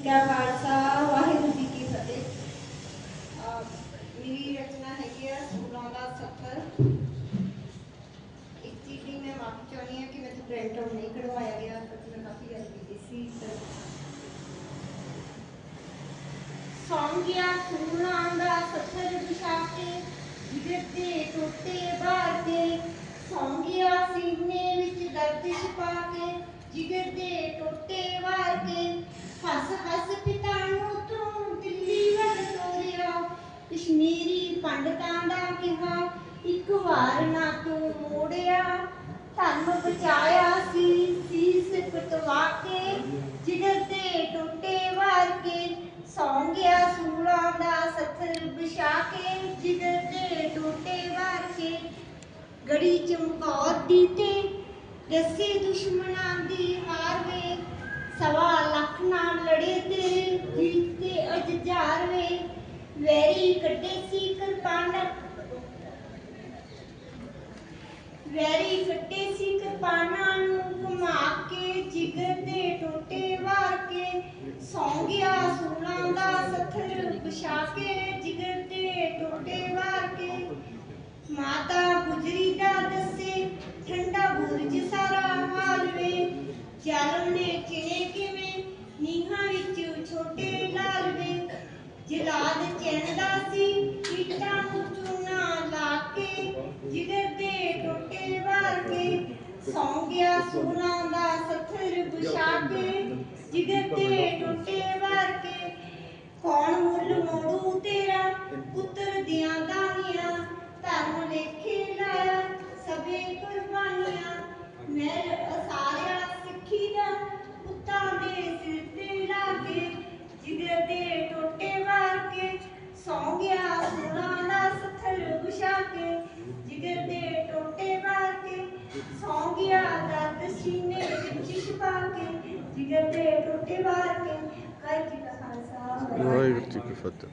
ਜੀ ਕਾ ਖਾਲਸਾ ਵਾਹਿਗੁਰੂ ਜੀ ਕੀ ਫਤਿਹ ਅਹ ਮੇਰੀ ਰਚਨਾ ਹੈਗੀ ਆ ਸੂਲਾਂ ਦਾ ਸਫ਼ਰ ਇੱਕ ਚੀਜ਼ ਦੀ ਮੈਂ ਮਾਫੀ ਚਾਹੁੰਦੀ ਹਾਂ ਕਿ ਮੇਰੇ ਤੋਂ ਪ੍ਰਿੰਟ ਆਊਟ ਨਹੀਂ ਕਢਵਾਇਆ ਗਿਆ ਕਿਉਂਕਿ ਮੈਂ ਕਾਫੀ ਗੱਲ ਕੀਤੀ ਸੀ ਤਾਂ ਸੌਂ ਗਿਆ ਸੂਲਾਂ ਦਾ ਸਫ਼ਰ ਵਿਛਾ ਕੇ ਜਿਗਰ ਦੇ ਟੋਟੇ ਬਾਹਰ ਕੇ ਸੌਂ ਗਿਆ ਸੀਨੇ ਵਿੱਚ ਦਰਦ ਛੁਪਾ ਕੇ ਜਿਗਰ ਦੇ ਟੋਟੇ ਵਾਰ ਕੇ ਹੱਸ ਹੱਸ ਪਿਤਾ ਨੂੰ ਤੂੰ ਦਿੱਲੀ ਵੱਲ ਤੋਰਿਆ। ਕਸ਼ਮੀਰੀ ਪੰਡਤਾਂ ਦਾ ਕਿਹਾ, ਇੱਕ ਵਾਰ ਨਾ ਤੂੰ ਮੋੜਿਆ। ਧਰਮ ਬਚਾਇਆ ਸੀ, ਸੀਸ ਕਟਵਾ ਕੇ ਜਿਗਰ ਦੇ ਟੋਟੇ ਵਾਰ ਕੇ ਸੌਂ ਗਿਆ ਸੂਲਾਂ ਦਾ ਸੱਥਰ ਵਿਛਾ ਕੇ ਜਿਗਰ ਦੇ ਟੋਟੇ ਵਾਰ ਕੇ ਗੜੀ ਚਮਕੌਰ ਦੀ ਤੇ ਦੱਸੇ ਦੁਸ਼ਮਣਾਂ ਦੀ ਹਾਰ ਵੇ। ਸਵਾ ਲੱਖ ਨਾਲ ਲੜੇ ਤੇ ਜੀਤੇ ਅਜਜਾਰ ਵੇ। ਵੈਰੀ ਕੱਢੇ ਸੀ ਕਿਰਪਾਨਾਂ। ਵੈਰੀ ਕੱਟੇ ਸੀ ਕਿਰਪਾਨਾਂ ਨੂੰ ਘੁਮਾ ਕੇ, ਜਿਗਰ ਦੇ ਟੋਟੇ ਵਾਰ ਕੇ। ਸੌਂ ਗਿਆ ਸੂਲਾਂ ਦਾ ਸੱਥਰ ਵਿਛਾ ਕੇ, ਜਿਗਰ ਦੇ ਟੋਟੇ ਵਾਰ ਕੇ। ਮਾਤਾ ਗੁਜਰੀ ਦਾ ਦੱਸੇ, ਠੰਡਾ ਬੁਰਜ ਸਾਰਾ ਹਾਲ ਵੇ। ਜਲਾਦ ਸੀ, ਇੱਟਾਂ ਨੂੰ ਚੂਨਾ ਲਾ ਕੇ, ਜਿਗਰ ਦੇ ਟੋਟੇ ਵਾਰ ਕੇ ਸੌਂ ਗਿਆ ਸੂਲਾਂ ਦਾ ਸੱਥਰ ਵਿਛਾ ਕੇ, ਜਿਗਰ ਦੇ ਟੋਟੇ ਵਾਰ ਕੇ, ਕੌਣ ਮੁੱਲ ਮੋੜੂ ਤੇਰਾ, ਪੁੱਤਰ ਦੀਆਂ ਦਾਨੀਆਂ, ਧਰਮ ਲੇਖੇ ਲਾਇਆ, ਸਭੇ ਕੁਰਬਾਨੀਆਂ ਮੈਂ ਅਸਾਰਿਆ ਸਿੱਖੀ ਦਾ, ਪੁੱਤਾਂ ਦੇ ਸਿਰ ਤੇ ਲਾ ਕੇ ਜਿਗਰ ਦੇ ਟੋਟੇ ਵਾਰ ਕੇ ਸੌਂ ਗਿਆ ਸੋਨਾ ਦਾ ਸੱਥਰ ਵਿਛਾ ਕੇ ਜਿਗਰ ਦੇ ਟੋਟੇ ਵਾਰ ਕੇ ਸੌਂ ਗਿਆ ਦਰਦ ਸੀਨੇ ਵਿੱਚ ਛੁਪਾ ਕੇ ਜਿਗਰ ਦੇ ਟੋਟੇ ਵਾਰ ਕੇ ਵਾਹਿਗੁਰੂ ਜੀ ਕਾ ਖਾਲਸਾ ਵਾਹਿਗੁਰੂ ਜੀ ਕੀ ਫਤਿਹ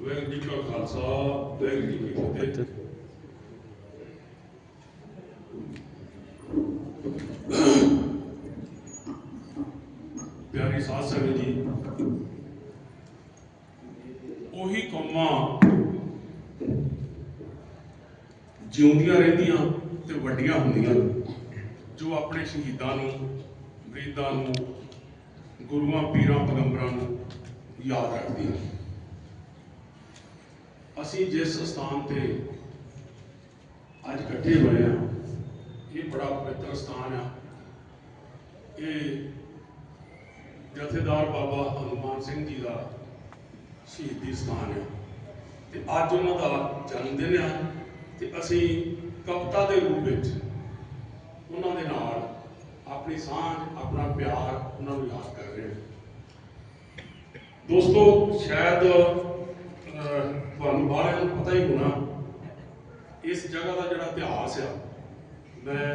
ਵਾਹਿਗੁਰੂ ਜੀ ਕਾ ਖਾਲਸਾ ਵਾਹਿਗੁਰੂ ਜੀ ਕੀ ਫਤਿਹ ਪਿਆਰੀ ਸਾਧ ਸੰਗਤ ਜੀ ਉਹੀ ਕੌਮਾਂ ਜਿਉਂਦੀਆਂ ਰਹਿੰਦੀਆਂ ਤੇ ਵੱਡੀਆਂ ਹੁੰਦੀਆਂ। ਜੋ ਆਪਣੇ ਸ਼ਹੀਦਾਂ ਨੂੰ, ਬਰੀਦਾਂ ਨੂੰ, ਗੁਰੂਆਂ, ਪੀਰਾਂ, ਪੈਗੰਬਰਾਂ ਨੂੰ ਯਾਦ ਰੱਖਦੀਆਂ। ਅਸੀਂ ਜਿਸ ਸਥਾਨ ਤੇ ਅੱਜ ਇਕੱਠੇ ਹੋਏ ਆ ਇਹ ਬੜਾ ਪਵਿੱਤਰ ਸਥਾਨ ਆ। ਇਹ ਜਥੇਦਾਰ ਬਾਬਾ ਹਨੂਮਾਨ ਸਿੰਘ ਜੀ ਦਾ ਸ਼ਹੀਦੀ ਸਥਾਨ ਹੈ ਤੇ ਅੱਜ ਉਹਨਾਂ ਦਾ ਜਨਮ ਦਿਨ ਆ। ਤੇ ਅਸੀਂ ਕਵਿਤਾ ਦੇ ਰੂਪ ਵਿੱਚ ਉਹਨਾਂ ਦੇ ਨਾਲ ਆਪਣੀ ਸਾਂਝ ਆਪਣਾ ਪਿਆਰ ਉਹਨਾਂ ਨੂੰ ਯਾਦ ਕਰ ਰਹੇ ਹਾਂ। ਦੋਸਤੋ ਸ਼ਾਇਦ ਅਹ, ਤੁਹਾਨੂੰ ਬਾਹਲਿਆਂ ਨੂੰ ਪਤਾ ਹੀ ਹੋਣਾ ਇਸ ਜਗ੍ਹਾ ਦਾ ਜਿਹੜਾ ਇਤਿਹਾਸ ਆ ਮੈਂ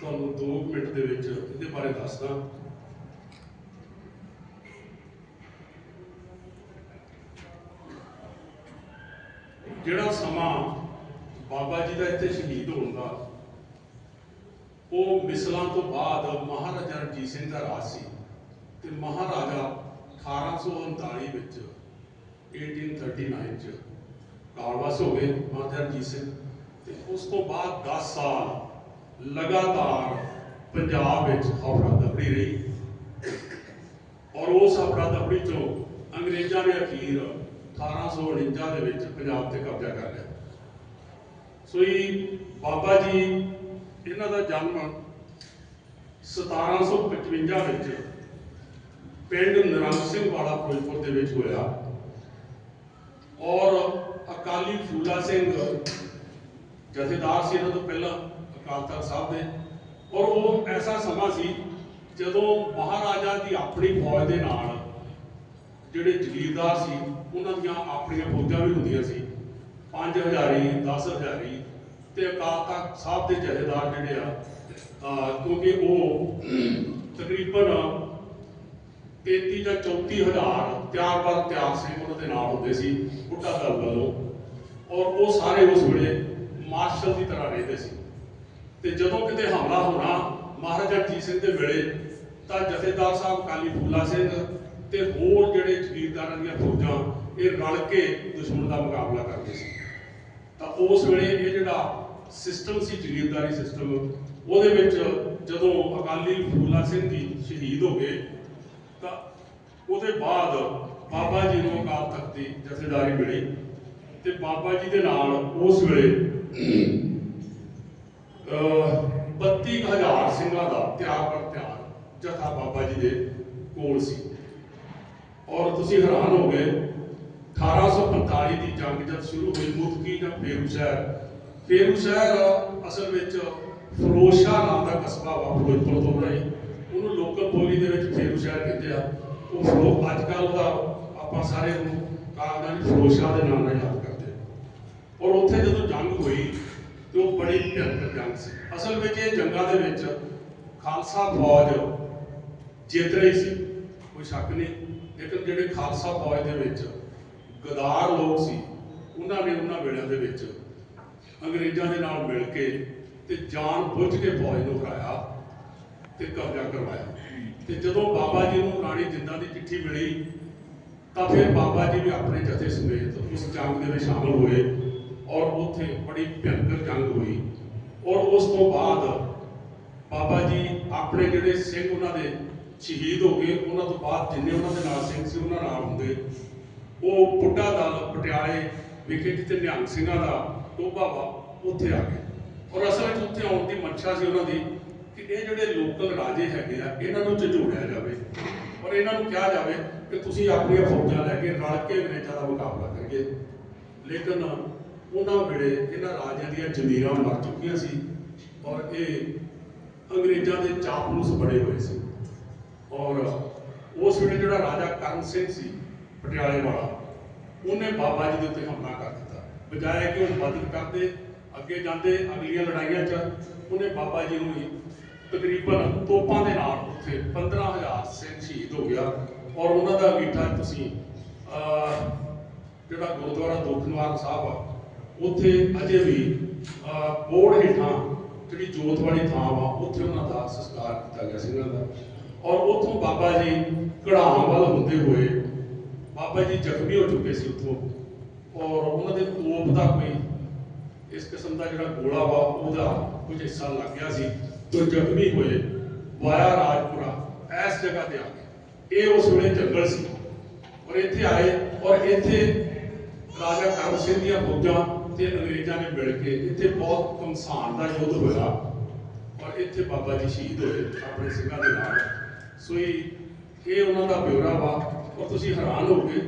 ਤੁਹਾਨੂੰ 2 ਮਿੰਟ ਦੇ ਵਿੱਚ ਇਹਦੇ ਬਾਰੇ ਦੱਸਦਾ। ਜਿਹੜਾ ਸਮਾਂ ਬਾਬਾ ਜੀ ਦਾ ਇੱਥੇ ਸ਼ਹੀਦ ਹੋਣ ਦਾ। ਉਹ ਮਿਸਲਾਂ ਤੋਂ ਬਾਅਦ ਮਹਾਰਾਜਾ ਰਣਜੀਤ ਸਿੰਘ ਦਾ ਰਾਜ ਸੀ ਤੇ ਮਹਾਰਾਜਾ 1839 ਵਿੱਚ 1839 ਚ ਕਾਲਵਾਸ ਹੋ ਗਏ ਮਹਾਰਾਜਾ ਰਣਜੀਤ ਸਿੰਘ ਤੇ ਉਸ ਤੋਂ ਬਾਅਦ 10 ਸਾਲ ਲਗਾਤਾਰ ਪੰਜਾਬ ਵਿੱਚ ਹਫੜਾ ਦਫੜੀ ਰਹੀ। ਔਰ ਉਸ ਹਫੜਾ ਦਫੜੀ ਚੋਂ ਅੰਗਰੇਜ਼ਾਂ ਨੇ ਅਖੀਰ 1849 ਦੇ ਵਿੱਚ ਪੰਜਾਬ ਤੇ ਕਬਜ਼ਾ ਕਰ ਲਿਆ। ਸੋ ਬਾਬਾ ਜੀ, ਇਹਨਾਂ ਦਾ ਜਨਮ 1755 ਵਿੱਚ ਪਿੰਡ ਨਿਰੰਗ ਸਿੰਘ ਵਾਲਾ ਫਿਰੋਜ਼ਪੁਰ ਦੇ ਵਿੱਚ ਹੋਇਆ। ਔਰ ਅਕਾਲੀ ਫੂਲਾ ਸਿੰਘ ਜਥੇਦਾਰ ਸੀ, ਇਹਨਾਂ ਤੋਂ ਪਹਿਲਾਂ ਅਕਾਲ ਤਖਤ ਸਾਹਿਬ ਦੇ। ਔਰ ਉਹ ਐਸਾ ਸਮਾਂ ਸੀ ਜਦੋਂ ਮਹਾਰਾਜਾ ਦੀ ਆਪਣੀ ਫੌਜ ਦੇ ਨਾਲ ਜਿਹੜੇ ਜਗੀਰਦਾਰ ਸੀ, ਉਹਨਾਂ ਦੀਆਂ ਆਪਣੀਆਂ ਫੌਜਾਂ ਵੀ ਹੁੰਦੀਆਂ ਸੀ। 5000 10000 ਤੇ ਅਕਾਲ ਤਖਤ ਸਾਹਿਬ ਦੇ ਜਥੇਦਾਰ ਜਿਹੜੇ ਆ ਕਿਉਂਕਿ ਉਹ ਤਕਰੀਬਨ 33 ਜਾਂ 34 ਹਜ਼ਾਰ ਤਿਆਰ ਬਰ ਤਿਆਰ ਸਿੰਘ ਉਹਨਾਂ ਦੇ ਨਾਲ ਹੁੰਦੇ ਸੀ, ਬੁੱਢਾ ਦਲ ਵੱਲੋਂ। ਔਰ ਉਹ ਸਾਰੇ ਉਸ ਵੇਲੇ ਮਾਰਸ਼ਲ ਦੀ ਤਰ੍ਹਾਂ ਰਹਿੰਦੇ ਸੀ। ਤੇ ਜਦੋਂ ਕਿਤੇ ਹਮਲਾ ਹੋਣਾ, ਮਹਾਰਾਜਾ ਰਣਜੀਤ ਸਿੰਘ ਦੇ ਵੇਲੇ, ਤਾਂ ਜਥੇਦਾਰ ਸਾਹਿਬ ਕਾਲੀ ਫੂਲਾ ਸਿੰਘ ਤੇ ਹੋਰ ਜਿਹੜੇ ਜ਼ਗੀਰਦਾਰਾਂ ਦੀਆਂ ਫੌਜਾਂ, ਇਹ ਰਲ ਕੇ ਦੁਸ਼ਮਣ ਦਾ ਮੁਕਾਬਲਾ ਕਰਦੇ ਸੀ। ਤਾਂ ਉਸ ਵੇਲੇ ਇਹ ਜਿਹੜਾ ਸਿਸਟਮ ਸੀ, ਜ਼ਗੀਰਦਾਰੀ ਸਿਸਟਮ। ਉਹਦੇ ਵਿੱਚ ਜਦੋਂ ਅਕਾਲੀ ਫੂਲਾ ਸਿੰਘ ਜੀ ਸ਼ਹੀਦ ਹੋ ਗਏ, ਤਾਂ ਉਹਦੇ ਬਾਅਦ ਬਾਬਾ ਜੀ ਨੂੰ ਅਕਾਲ ਤਖਤ ਦੀ ਜਥੇਦਾਰੀ ਮਿਲੀ ਤੇ ਬਾਬਾ ਜੀ ਦੇ ਨਾਲ ਉਸ ਵੇਲੇ 32000 ਸਿੰਘਾਂ ਦਾ ਤਿਆਰ ਪਰ ਤਿਆਰ ਜਥਾ ਬਾਬਾ ਜੀ ਦੇ ਕੋਲ ਸੀ। ਔਰ ਤੁਸੀਂ ਹੈਰਾਨ ਹੋ ਗਏ 1845 ਦੀ ਜੰਗ ਜਦ ਸ਼ੁਰੂ ਹੋਈ, ਮੁਤਕੀ ਜਾਂ ਫੇਰੂ ਸ਼ਹਿਰ ਫੇਰੂ ਸ਼ਹਿਰ ਅਸਲ ਵਿੱਚ ਫਿਰੋਜ਼ਸ਼ਾਹ ਨਾਮ ਦਾ ਕਸਬਾ ਵਾ ਫਿਰੋਜ਼ਪੁਰ ਤੋਂ ਬਣਾਈ ਉਹਨੂੰ ਲੋਕਲ ਬੋਲੀ ਦੇ ਵਿੱਚ ਫੇਰੂ ਸ਼ਹਿਰ ਕਹਿੰਦੇ ਆ। ਉਹ ਫਰੋ ਅੱਜ ਕੱਲ੍ਹ ਉਹਦਾ ਆਪਾਂ ਸਾਰੇ ਨੂੰ ਕਾਗਜ਼ਾਂ ਦੀ ਦੇ ਨਾਮ ਨਾਲ ਯਾਦ ਕਰਦੇ ਔਰ ਉੱਥੇ ਜਦੋਂ ਜੰਗ ਹੋਈ, ਤੇ ਉਹ ਬੜੀ ਭਿਆਨਕ ਜੰਗ ਸੀ। ਅਸਲ ਵਿੱਚ ਇਹ ਜੰਗਾਂ ਦੇ ਵਿੱਚ ਖਾਲਸਾ ਫੌਜ ਜਿੱਤ ਰਹੀ ਸੀ। ਕੋਈ ਸ਼ੱਕ ਨਹੀਂ। ਲੇਕਿਨ ਜਿਹੜੇ ਖਾਲਸਾ ਫੌਜ ਦੇ ਵਿੱਚ ਗਦਾਰ ਲੋਕ ਸੀ, ਉਹਨਾਂ ਨੇ ਉਹਨਾਂ ਵੇਲਿਆਂ ਦੇ ਵਿੱਚ ਅੰਗਰੇਜ਼ਾਂ ਦੇ ਨਾਲ ਮਿਲ ਕੇ ਤੇ ਜਾਨ ਬੁੱਝ ਕੇ ਫੌਜ ਨੂੰ ਹਰਾਇਆ ਤੇ ਕਬਜ਼ਾ ਕਰਵਾਇਆ। ਤੇ ਜਦੋਂ ਬਾਬਾ ਜੀ ਨੂੰ ਰਾਣੀ ਜਿੰਦਾਂ ਦੀ ਚਿੱਠੀ ਮਿਲੀ, ਤਾਂ ਫਿਰ ਬਾਬਾ ਜੀ ਵੀ ਆਪਣੇ ਜਥੇ ਸਮੇਤ ਉਸ ਜੰਗ ਦੇ ਵਿੱਚ ਸ਼ਾਮਲ ਹੋਏ ਔਰ ਉੱਥੇ ਬੜੀ ਭਿਆਨਕ ਜੰਗ ਹੋਈ। ਔਰ ਉਸ ਤੋਂ ਬਾਅਦ ਬਾਬਾ ਜੀ ਆਪਣੇ ਜਿਹੜੇ ਸਿੰਘ ਉਹਨਾਂ ਦੇ ਸ਼ਹੀਦ ਹੋ ਗਏ, ਉਹਨਾਂ ਤੋਂ ਬਾਅਦ ਜਿੰਨੇ ਉਹਨਾਂ ਦੇ ਨਾਲ ਸਿੰਘ ਸੀ, ਉਹਨਾਂ ਨਾਲ ਹੁੰਦੇ। ਉਹ ਬੁੱਢਾ ਦਲ ਪਟਿਆਲੇ ਵਿਖੇ ਜਿੱਥੇ ਨਿਹੰਗ ਸਿੰਘਾਂ ਦਾ ਟੋਭਾ ਵਾ ਉੱਥੇ ਆ ਗਏ। ਔਰ ਅਸਲ ਵਿੱਚ ਉੱਥੇ ਆਉਣ ਦੀ ਮਨਸ਼ਾ ਸੀ ਉਹਨਾਂ ਦੀ ਕਿ ਇਹ ਜਿਹੜੇ ਲੋਕਲ ਰਾਜੇ ਹੈਗੇ ਆ, ਇਹਨਾਂ ਨੂੰ ਝੰਜੋੜਿਆ ਜਾਵੇ। ਔਰ ਇਹਨਾਂ ਨੂੰ ਕਿਹਾ ਜਾਵੇ ਕਿ ਤੁਸੀਂ ਆਪਣੀਆਂ ਫੌਜਾਂ ਲੈ ਕੇ ਰਲ ਕੇ ਅੰਗਰੇਜ਼ਾਂ ਦਾ ਮੁਕਾਬਲਾ ਕਰੀਏ। ਲੇਕਿਨ ਉਹਨਾਂ ਵੇਲੇ ਇਹਨਾਂ ਰਾਜਿਆਂ ਦੀਆਂ ਜ਼ਮੀਰਾਂ ਮਰ ਚੁੱਕੀਆਂ ਸੀ ਔਰ ਇਹ ਅੰਗਰੇਜ਼ਾਂ ਦੇ ਚਾਪਲੂਸ ਬੜੇ ਹੋਏ ਸੀ। ਔਰ ਉਸ ਵੇਲੇ ਜਿਹੜਾ ਰਾਜਾ ਕਰਨ ਸਿੰਘ ਸੀ, ਪਟਿਆਲੇ ਵਾਲਾ, ਉਹਨੇ ਬਾਬਾ ਜੀ ਦੇ ਉੱਤੇ ਹਮਲਾ ਕਰ ਦਿੱਤਾ। ਬਜਾਏ ਕਿ ਉਹ ਮਦਦ ਕਰਦੇ ਅੱਗੇ ਜਾਂਦੇ ਅਗਲੀਆਂ ਲੜਾਈਆਂ 'ਚ ਉਹਨੇ ਬਾਬਾ ਜੀ ਨੂੰ ਹੀ ਤਕਰੀਬਨ ਤੋਪਾਂ ਦੇ ਨਾਲ ਉੱਥੇ 15000 ਸਿੰਘ ਸ਼ਹੀਦ ਹੋ ਗਿਆ ਔਰ ਉਹਨਾਂ ਦਾ ਅੰਗੀਠਾ ਤੁਸੀਂ ਜਿਹੜਾ ਗੁਰਦੁਆਰਾ ਦੁਖਨਿਵਾਰਨ ਸਾਹਿਬ ਆ ਉੱਥੇ ਅਜੇ ਵੀ ਅਹ, ਹੇਠਾਂ ਜਿਹੜੀ ਜੋਤ ਵਾਲੀ ਥਾਂ ਵਾ ਉੱਥੇ ਉਹਨਾਂ ਦਾ ਸੰਸਕਾਰ ਕੀਤਾ ਗਿਆ ਸੀ ਉਹਨਾਂ ਦਾ। ਔਰ ਉੱਥੋਂ ਬਾਬਾ ਜੀ ਕੜਾਮ ਵੱਲ ਹੁੰਦੇ ਹੋਏ ਬਾਬਾ ਜੀ ਜ਼ਖਮੀ ਹੋ ਚੁੱਕੇ ਸੀ ਉੱਥੋਂ। ਔਰ ਉਹਨਾਂ ਦੇ ਤੋਪ ਦਾ ਕੋਈ ਇਸ ਕਿਸਮ ਦਾ ਜਿਹੜਾ ਗੋਲਾ ਵਾ, ਉਹਦਾ ਕੁਝ ਹਿੱਸਾ ਲੱਗ ਗਿਆ ਸੀ, ਜੋ ਜ਼ਖਮੀ ਹੋਏ ਵਾਇਆ ਰਾਜਪੁਰਾ, ਇਸ ਜਗ੍ਹਾ ਤੇ ਆ ਗਏ। ਇਹ ਉਸ ਵੇਲੇ ਜੰਗਲ ਸੀ। ਔਰ ਇੱਥੇ ਆਏ, ਔਰ ਇੱਥੇ ਰਾਜਾ ਕਰਮ ਸਿੰਘ ਦੀਆਂ ਫੌਜਾਂ ਤੇ ਅੰਗਰੇਜ਼ਾਂ ਨੇ ਮਿਲ ਕੇ ਇੱਥੇ ਬਹੁਤ ਕਮਸਾਨ ਦਾ ਯੁੱਧ ਹੋਇਆ। ਔਰ ਇੱਥੇ ਬਾਬਾ ਜੀ ਸ਼ਹੀਦ ਹੋਏ ਆਪਣੇ ਸਿੰਘਾਂ ਦੇ ਨਾਲ। ਸੋ ਇਹ ਉਹਨਾਂ ਦਾ ਬਿਉਰਾ ਵਾ। ਔਰ ਤੁਸੀਂ ਹੈਰਾਨ ਹੋਗੇ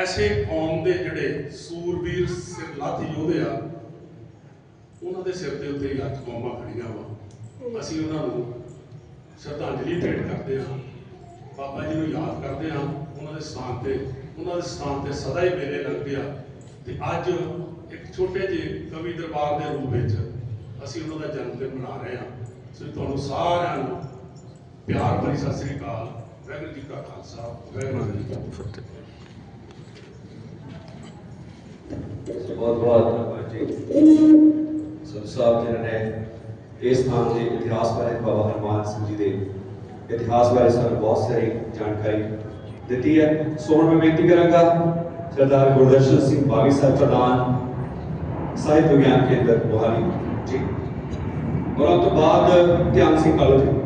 ਐਸੇ ਕੌਮ ਦੇ ਜਿਹੜੇ ਸੂਰਬੀਰ ਸਿਰਲੱਥ ਯੋਧੇ ਆ ਉਹਨਾਂ ਦੇ ਸਿਰ ਦੇ ਉੱਤੇ ਅੱਜ ਕੌਮਾਂ ਖੜੀਆਂ ਵਾ। ਅਸੀਂ ਉਹਨਾਂ ਨੂੰ ਸ਼ਰਧਾਂਜਲੀ ਭੇਟ ਕਰਦੇ ਹਾਂ ਬਾਬਾ ਜੀ ਨੂੰ ਯਾਦ ਕਰਦੇ ਹਾਂ ਉਹਨਾਂ ਦੇ ਸਥਾਨ ਤੇ ਉਹਨਾਂ ਦੇ ਸਥਾਨ ਤੇ ਸਦਾ ਹੀ ਮੇਲੇ ਲੱਗਦੇ ਆ। ਤੇ ਅੱਜ ਇੱਕ ਛੋਟੇ ਜਿਹੇ ਕਵੀ ਦਰਬਾਰ ਦੇ ਰੂਪ ਵਿੱਚ ਅਸੀਂ ਉਹਨਾਂ ਦਾ ਜਨਮ ਦਿਨ ਮਨਾ ਰਹੇ ਹਾਂ। ਸੋ ਤੁਹਾਨੂੰ ਸਾਰਿਆਂ ਨੂੰ ਪਿਆਰ ਭਰੀ ਸਤਿ ਸ੍ਰੀ ਅਕਾਲ। ਵਾਹਿਗੁਰੂ ਜੀ ਕਾ ਖਾਲਸਾ ਵਾਹਿਗੁਰੂ ਜੀ ਕੀ ਫਤਿਹ। ਬਹੁਤ ਬਹੁਤ ਧੰਨਵਾਦ ਜੀ ਸੰਤ ਸਾਹਿਬ ਜੀ ਨੇ ਇਸ ਥਾਂ ਦੇ ਇਤਿਹਾਸ ਬਾਰੇ ਬਾਬਾ ਹਰਮਾਨ ਸਿੰਘ ਜੀ ਦੇ ਇਤਿਹਾਸ ਬਾਰੇ ਸਾਨੂੰ ਬਹੁਤ ਸਾਰੀ ਜਾਣਕਾਰੀ ਦਿੱਤੀ ਹੈ। ਸੋ ਹੁਣ ਮੈਂ ਬੇਨਤੀ ਕਰਾਂਗਾ, ਸਰਦਾਰ ਗੁਰਦਰਸ਼ਨ ਸਿੰਘ ਬਾਗੀ ਸਾਹਿਬ ਪ੍ਰਧਾਨ ਸਾਹਿਤ ਵਿਗਿਆਨ ਕੇਂਦਰ ਮੋਹਾਲੀ ਜੀ। ਔਰ ਉਸ ਤੋਂ ਬਾਅਦ ਧਿਆਨ ਸਿੰਘ ਕਾਲੂ ਜੀ।